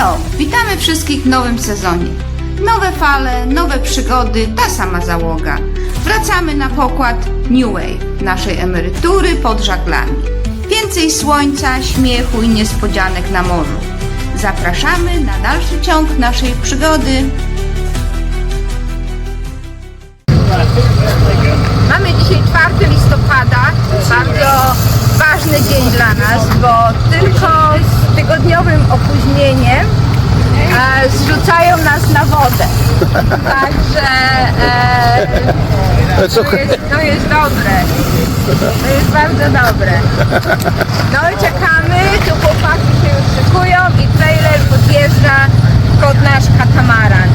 Halo! Witamy wszystkich w nowym sezonie. Nowe fale, nowe przygody, ta sama załoga. Wracamy na pokład New Wave, naszej emerytury pod żaglami. Więcej słońca, śmiechu i niespodzianek na morzu. Zapraszamy na dalszy ciąg naszej przygody. Mamy dzisiaj 4 listopada, bardzo ważny dzień dla nas, bo tylko z tygodniowym opóźnieniem e, zrzucają nas na wodę. Także e, to, jest, to jest dobre. To jest bardzo dobre. No i czekamy, tu chłopaki się już szykują i trailer podjeżdża pod nasz katamaran.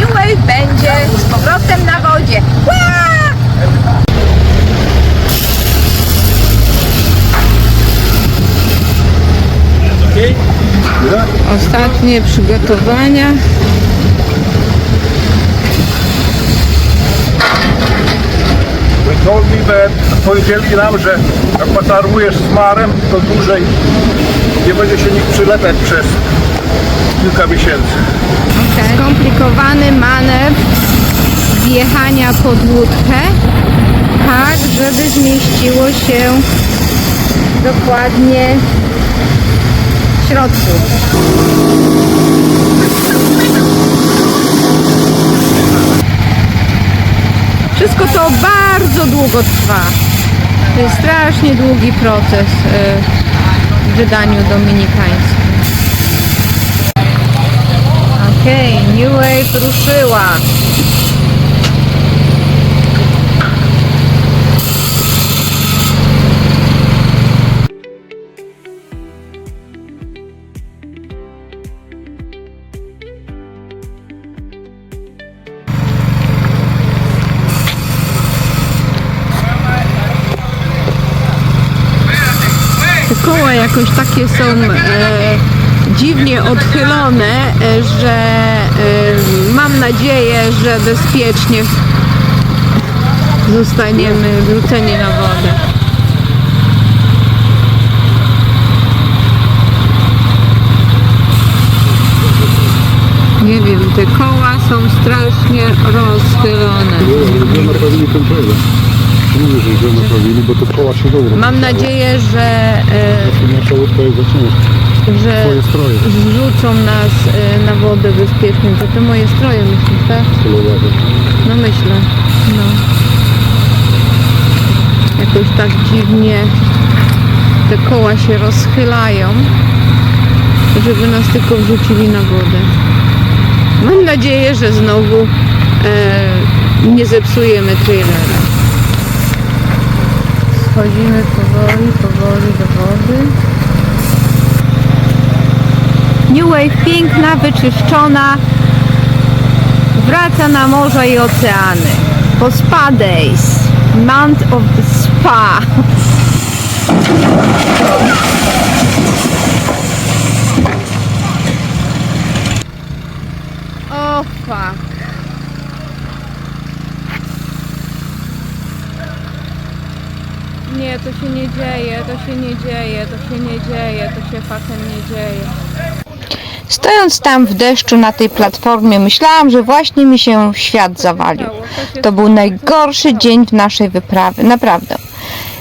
New Wave będzie z powrotem na wodzie. Ostatnie przygotowania. We told me that, powiedzieli nam, że jak patarujesz z marem, to dłużej nie będzie się nikt przylepiać przez kilka miesięcy. Skomplikowany manewr wjechania pod łódkę, tak żeby zmieściło się dokładnie środku. Wszystko to bardzo długo trwa. To jest strasznie długi proces y, w wydaniu dominikańskim. Okej, New Wave ruszyła. Koła jakoś takie są e, dziwnie odchylone, e, że e, mam nadzieję, że bezpiecznie zostaniemy wrzuceni na wodę. Nie wiem, te koła są strasznie rozchylone. Naprawili ten trailer. Mówię, że źle naprawili, bo to koła się dobrą. Mam nadzieję, że, Nasza łódka jest że Twoje stroje. zrzucą nas e, na wodę bezpiecznie. To te moje stroje myślisz, tak? No myślę, no. Jakoś tak dziwnie te koła się rozchylają, żeby nas tylko wrzucili na wodę. Mam nadzieję, że znowu e, nie zepsujemy trailera. Schodzimy powoli, powoli do wody. New Wave piękna, wyczyszczona, wraca na morza i oceany. Po Spa Days, Month of the Spa. O fuck. Nie, to się nie dzieje, to się nie dzieje, to się nie dzieje, to się fatem nie dzieje. Stojąc tam w deszczu na tej platformie, myślałam, że właśnie mi się świat zawalił. To był najgorszy dzień w naszej wyprawie, naprawdę.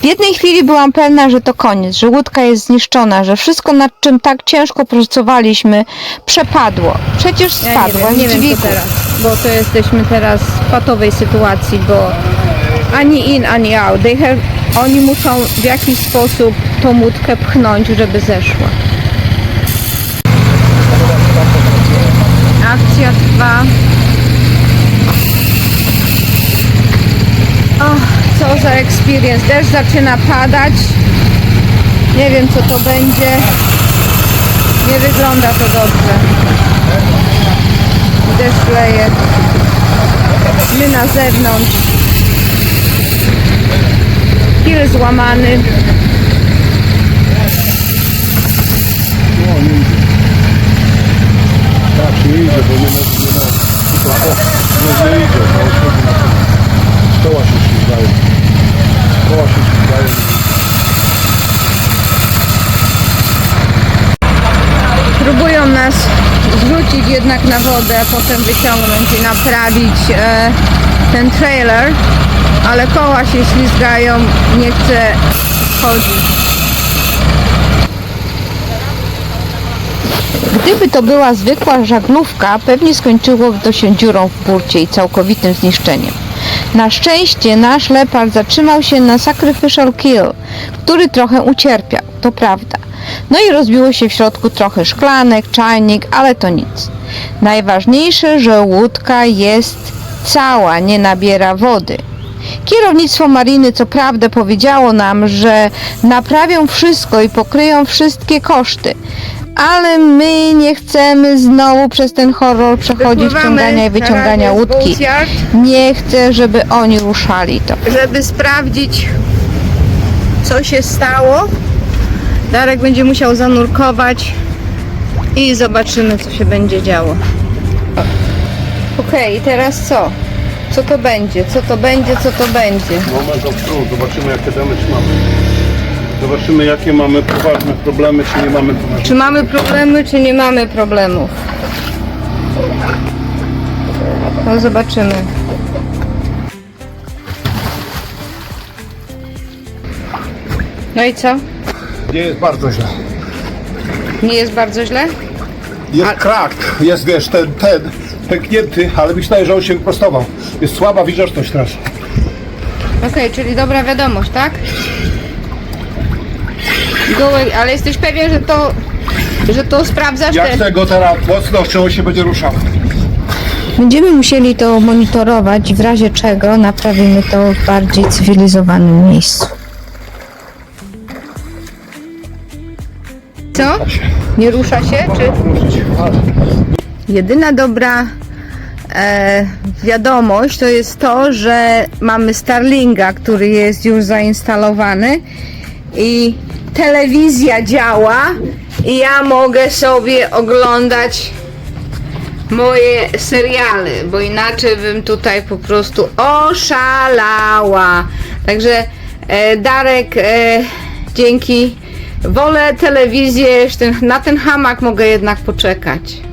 W jednej chwili byłam pewna, że to koniec, że łódka jest zniszczona, że wszystko nad czym tak ciężko pracowaliśmy przepadło. Przecież spadła ja nie wiem, nie wiem dźwigu. co teraz, bo to jesteśmy teraz w patowej sytuacji, bo ani in, ani out. They have, oni muszą w jakiś sposób tą łódkę pchnąć, żeby zeszła. Akcja trwa. O, co za experience. Deszcz zaczyna padać. Nie wiem co to będzie. Nie wygląda to dobrze. Deszcz leje. My na zewnątrz. Kil złamany. No, nie idzie. Tak, nie idzie, bo nie ma... Nie ma o, no nie idzie. No, koła się ślizgają. Koła się ślizgają. Próbują nas zrzucić jednak na wodę, potem wyciągnąć i naprawić e, ten trailer, ale koła się ślizgają, nie chcę chodzić. Gdyby to była zwykła żaglówka, pewnie skończyłoby to się dziurą w burcie i całkowitym zniszczeniem. Na szczęście nasz lepard zatrzymał się na sacrificial kill, który trochę ucierpiał, to prawda. No i rozbiło się w środku trochę szklanek, czajnik, ale to nic. Najważniejsze, że łódka jest cała, nie nabiera wody. Kierownictwo mariny co prawda powiedziało nam, że naprawią wszystko i pokryją wszystkie koszty, ale my nie chcemy znowu przez ten horror przechodzić wciągania i wyciągania łódki. Nie chcę, żeby oni ruszali to. Żeby sprawdzić, co się stało, Darek będzie musiał zanurkować i zobaczymy, co się będzie działo. Okej, teraz co? Co to będzie? Co to będzie? Co to będzie? Moment of truth, zobaczymy jakie damage mamy. Zobaczymy jakie mamy poważne problemy, czy nie mamy poważnych. Czy mamy problemy, czy nie mamy problemów? No zobaczymy. No i co? Nie jest bardzo źle. Nie jest bardzo źle? Jest krak, jest wiesz, ten, ten pęknięty, ale myślałem, że on się prostował. Jest słaba widoczność teraz. Okej, czyli dobra wiadomość, tak? Gołej, ale jesteś pewien, że to, że to sprawdzasz Jak te... tego teraz mocno, czy on się będzie ruszał? Będziemy musieli to monitorować, w razie czego naprawimy to w bardziej cywilizowanym miejscu. Co? Nie rusza się, czy... Jedyna dobra e, wiadomość to jest to, że mamy Starlinga, który jest już zainstalowany i telewizja działa i ja mogę sobie oglądać moje seriale, bo inaczej bym tutaj po prostu oszalała. Także e, Darek, e, dzięki wolę telewizję, na ten hamak mogę jednak poczekać.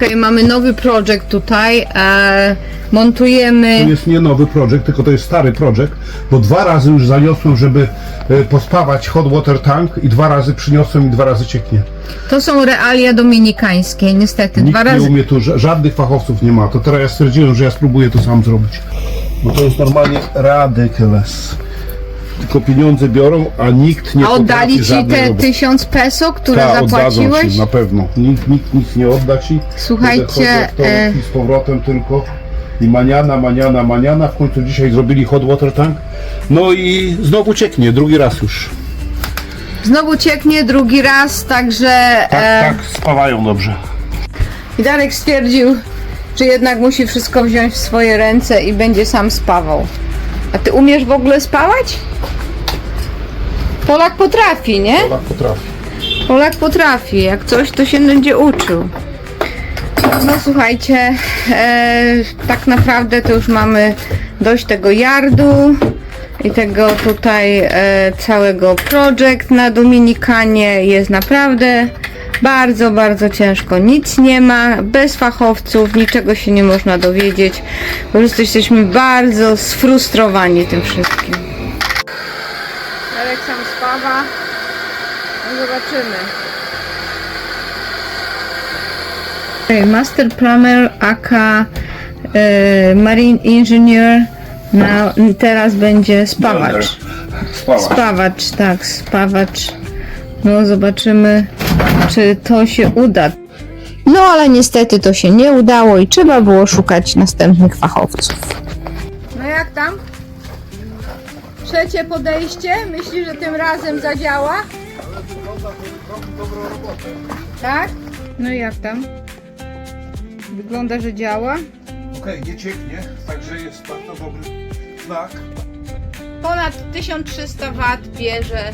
Okay, mamy nowy projekt tutaj. E, montujemy. To jest nie nowy projekt, tylko to jest stary projekt, bo dwa razy już zaniosłem, żeby e, pospawać hot water tank i dwa razy przyniosłem i dwa razy cieknie. To są realia dominikańskie, niestety. Nikt Dwa nie razy. umie tu, ża- żadnych fachowców nie ma. To teraz ja stwierdziłem, że ja spróbuję to sam zrobić. Bo to jest normalnie ridiculous. Tylko pieniądze biorą, a nikt nie A oddali potrafi ci żadnej te roboty. tysiąc peso, które oddadzą zapłaciłeś? Ci, na pewno. Nikt, nikt nic nie odda ci. Słuchajcie, Będę chodził w to e, I z powrotem tylko. I maniana, maniana, maniana. W końcu dzisiaj zrobili hot water tank. No i znowu cieknie, drugi raz już. Znowu cieknie drugi raz, także. Tak, e, tak, spawają dobrze. I Darek stwierdził, że jednak musi wszystko wziąć w swoje ręce i będzie sam spawał. A ty umiesz w ogóle spawać? Polak potrafi, nie? Tak potrafi. Polak potrafi. Jak coś, to się będzie uczył. No słuchajcie, e, tak naprawdę to już mamy dość tego yardu i tego tutaj e, całego projekt na Dominikanie. Jest naprawdę bardzo, bardzo ciężko. Nic nie ma, bez fachowców, niczego się nie można dowiedzieć. Po prostu jesteśmy bardzo sfrustrowani tym wszystkim. Jarek sam spawa. No zobaczymy. Master Plumber, aka e, Marine Engineer. Na, teraz będzie spawacz. Spała. Spawacz, tak, spawacz. No zobaczymy, czy to się uda. No ale niestety to się nie udało i trzeba było szukać następnych fachowców. No jak tam? Trzecie podejście? Myślisz, że tym razem zadziała? Tak? No i jak tam? Wygląda, że działa. Okej, nie cieknie, także jest bardzo dobry znak. Ponad 1300 W bierze,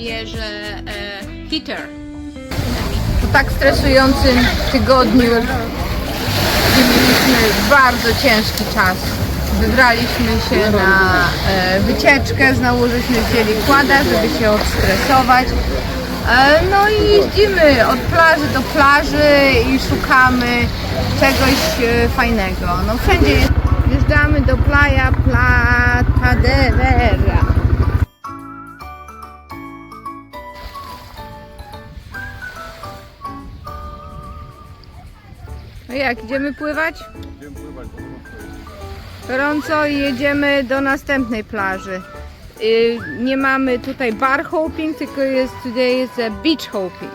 bierze e, heater. Po tak stresującym tygodniu, mieliśmy bardzo ciężki czas, wybraliśmy się na e, wycieczkę. Znowu żeśmy wzięli kłada, żeby się odstresować. E, No i jeździmy od plaży do plaży i szukamy czegoś e, fajnego. No wszędzie jest. Wjeżdżamy do Playa Plata de Vera. No jak, idziemy pływać? Gorąco i jedziemy do następnej plaży. Y, Nie mamy tutaj bar hopping, tylko jest today jest a beach hopping.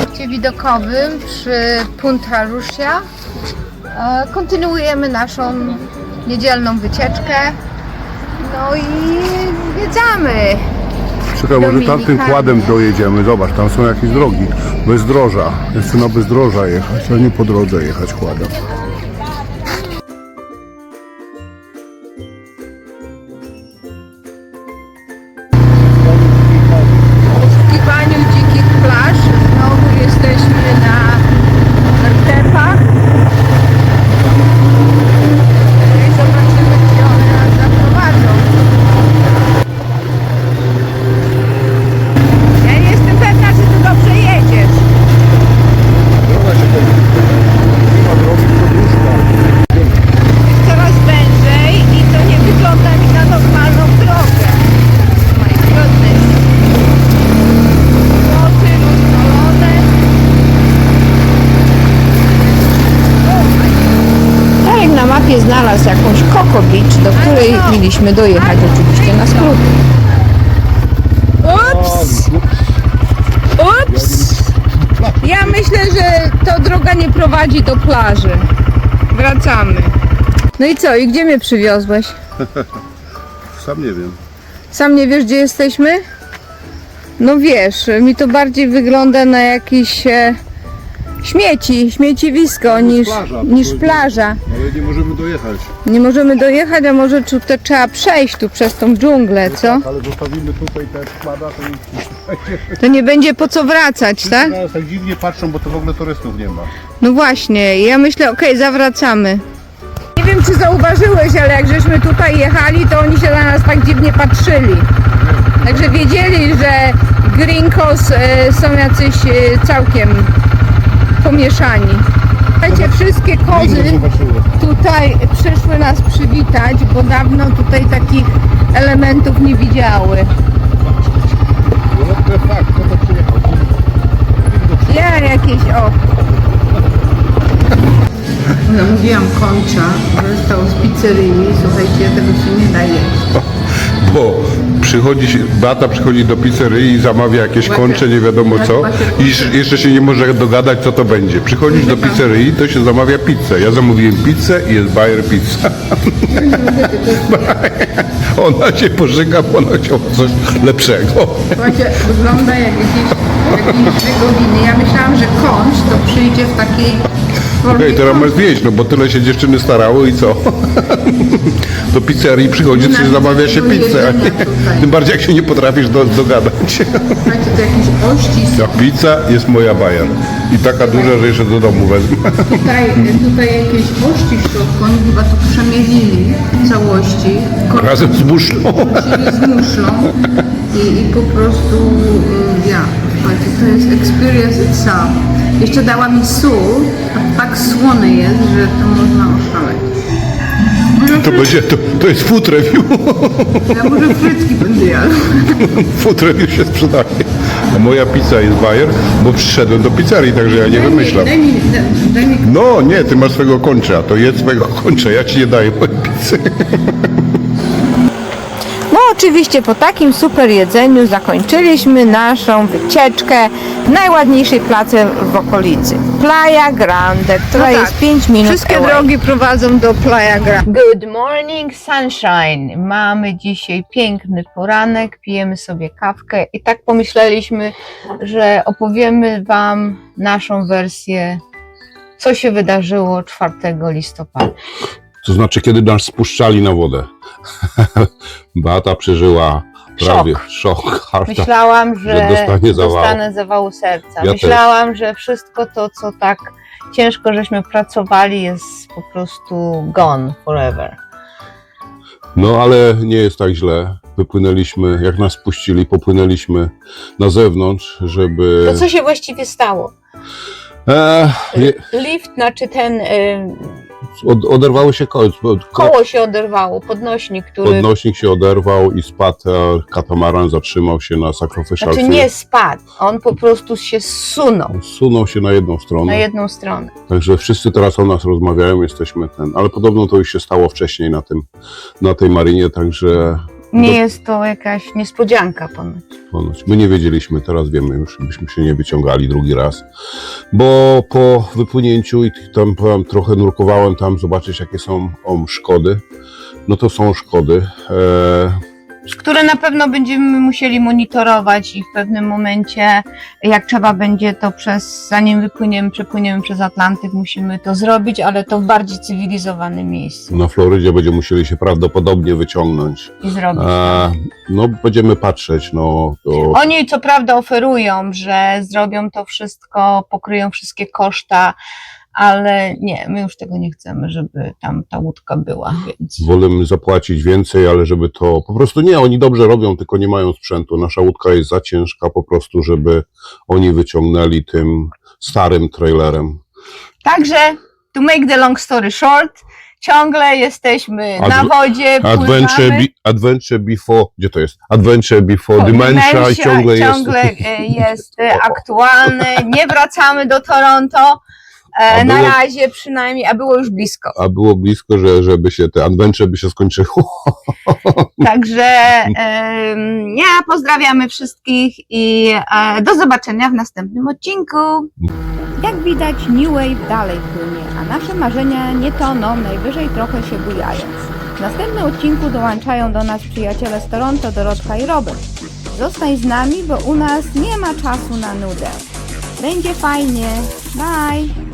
Punkcie widokowym przy Punta Russia e, kontynuujemy naszą niedzielną wycieczkę. No i zwiedzamy. Czekaj, może tamtym kładem dojedziemy. Zobacz, tam są jakieś drogi. Bezdroża. Chcę na bezdroża jechać, a nie po drodze jechać kładem. Mieliśmy dojechać oczywiście na skrót. Ups! Ups! Ja myślę, że to droga nie prowadzi do plaży. Wracamy. No i co? I gdzie mnie przywiozłeś? Sam nie wiem. Sam nie wiesz, gdzie jesteśmy? No wiesz, mi to bardziej wygląda na jakieś e, śmieci, śmieciwisko niż, plaża, niż plaża. Ale nie możemy dojechać. Nie możemy dojechać, a może trzeba przejść tu przez tą dżunglę, co? Ale zostawimy tutaj te kłada, to już To nie będzie po co wracać, tak? Tak dziwnie patrzą, bo to w ogóle turystów nie ma. No właśnie, ja myślę, okej, zawracamy. Nie wiem, czy zauważyłeś, ale jak żeśmy tutaj jechali, to oni się na nas tak dziwnie patrzyli. Także wiedzieli, że gringos e, są jacyś e, całkiem pomieszani. Słuchajcie, wszystkie kozy tutaj przyszły nas przywitać, bo dawno tutaj takich elementów nie widziały. No przyjechał? Ja jakieś, o. Zamówiłam koncza, został z pizzerii. Słuchajcie, tego się nie da jeść. Bo przychodzi, się- Beata przychodzi do pizzerii i zamawia jakieś kończe, nie wiadomo co i sz- jeszcze się nie może dogadać co to będzie. Przychodzisz do pizzerii, to się zamawia pizzę. Ja zamówiłem pizzę i jest Bayer Pizza. Ona się pożyga, bo ona chciała coś lepszego. Słuchajcie, wygląda jak jakieś, jakieś żegowiny. Ja myślałam, że koncz to przyjdzie w takiej formie Okej, teraz masz zjeść, no bo tyle się dziewczyny starały i co? Do pizzerii przychodzi, coś zamawia się pizzę. Tym bardziej jak się nie potrafisz do, dogadać. Słuchajcie, to jakiś ościsk. Ta pizza jest moja Bayer. I taka duża, że jeszcze do domu wezmę. Tutaj, tutaj jakieś ości w środku. Oni chyba to przemielili w całości. Kończ Razem z muszlą. Z muszlą i, i po prostu y, ja, to jest experience itself. Jeszcze dała mi sól, a tak słony jest, że to można oszaleć. Może, To będzie, to, to jest food review. ja może frytki będę jadł. Food review się sprzedaje. A moja pizza jest Bayer, bo przyszedłem do pizzerii, także ja nie wymyślam. Daj mi, daj, daj mi No nie, ty masz swego kończa, to jedz swego kończa, ja ci nie daję mojej pizzy. No oczywiście po takim super jedzeniu zakończyliśmy naszą wycieczkę w najładniejszej place w okolicy. Playa Grande, która jest 5 minut No tak. Wszystkie away. drogi prowadzą do Playa Grande. Good morning sunshine. Mamy dzisiaj piękny poranek, pijemy sobie kawkę i tak pomyśleliśmy, że opowiemy Wam naszą wersję, co się wydarzyło 4 listopada. To znaczy, kiedy nas spuszczali na wodę. Beata przeżyła prawie szok, harta. Myślałam, że, że dostanie zawału. dostanę zawału serca. Ja Myślałam, że wszystko to, co tak ciężko żeśmy pracowali, jest po prostu gone forever. No ale nie jest tak źle. Wypłynęliśmy, jak nas puścili, popłynęliśmy na zewnątrz, żeby... To co się właściwie stało? E, nie, Lift, znaczy ten y, od, oderwały się koło, koło się oderwało, podnośnik, który... podnośnik się oderwał i spadł, a katamaran zatrzymał się na sakrofyszalce. Znaczy nie spadł, on po prostu się zsunął Sunął się na jedną stronę. na jedną stronę. Także wszyscy teraz o nas rozmawiają, jesteśmy ten. Ale podobno to już się stało wcześniej na tym, na tej marinie, także Nie Do- jest to jakaś niespodzianka ponoć. ponoć. My nie wiedzieliśmy, teraz wiemy już, byśmy się nie wyciągali drugi raz. Bo po wypłynięciu i tam powiem, trochę nurkowałem tam zobaczyć, jakie są o, szkody. No to są szkody. E, Które na pewno będziemy musieli monitorować i w pewnym momencie, jak trzeba będzie to przez, zanim wypłyniemy, przepłyniemy przez Atlantyk, musimy to zrobić, ale to w bardziej cywilizowanym miejscu na Florydzie będziemy musieli się prawdopodobnie wyciągnąć. i zrobić. E, no będziemy patrzeć, no to Oni co prawda oferują, że zrobią to wszystko, pokryją wszystkie koszta, ale nie, my już tego nie chcemy, żeby tam ta łódka była, więc Wolimy zapłacić więcej, ale żeby to po prostu nie, oni dobrze robią, tylko nie mają sprzętu. Nasza łódka jest za ciężka po prostu, żeby oni wyciągnęli tym starym trailerem. Także, to make the long story short, ciągle jesteśmy Adw- na wodzie, Adventure, pływamy. be, adventure before, gdzie to jest? Adventure before dementia i ciągle, ciągle jest. e, jest e, aktualny. Nie wracamy do Toronto. E, na było- razie przynajmniej, a było już blisko. A było blisko, że, żeby się te adventure by się skończyło. Także em, ja pozdrawiamy wszystkich i e, do zobaczenia w następnym odcinku. Jak widać, New Wave dalej płynie, a nasze marzenia nie toną, najwyżej trochę się bujają. W następnym odcinku dołączają do nas przyjaciele z Toronto, Dorotka i Robert. Zostań z nami, bo u nas nie ma czasu na nudę. Będzie fajnie. Bye!